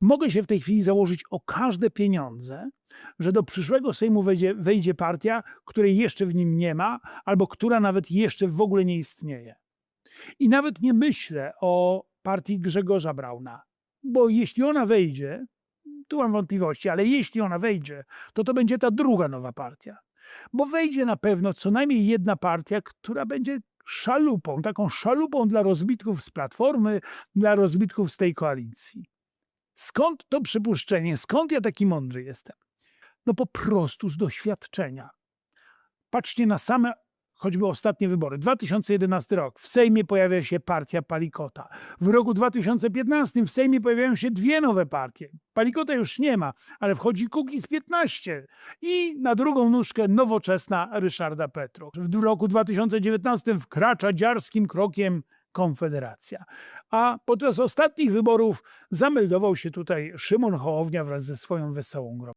Mogę się w tej chwili założyć o każde pieniądze, że do przyszłego Sejmu wejdzie, wejdzie partia, której jeszcze w nim nie ma, albo która nawet jeszcze w ogóle nie istnieje. I nawet nie myślę o partii Grzegorza Brauna, bo jeśli ona wejdzie, tu mam wątpliwości, ale jeśli ona wejdzie, to to będzie ta druga nowa partia. Bo wejdzie na pewno co najmniej jedna partia, która będzie szalupą, taką szalupą dla rozbitków z Platformy, dla rozbitków z tej koalicji. Skąd to przypuszczenie? Skąd ja taki mądry jestem? No po prostu z doświadczenia. Patrzcie na same choćby ostatnie wybory. 2011 rok. W Sejmie pojawia się partia Palikota. W roku 2015 w Sejmie pojawiają się dwie nowe partie. Palikota już nie ma, ale wchodzi Kukiz 15 i na drugą nóżkę nowoczesna Ryszarda Petru. W roku 2019 wkracza dziarskim krokiem Konfederacja. A podczas ostatnich wyborów zameldował się tutaj Szymon Hołownia wraz ze swoją wesołą grą.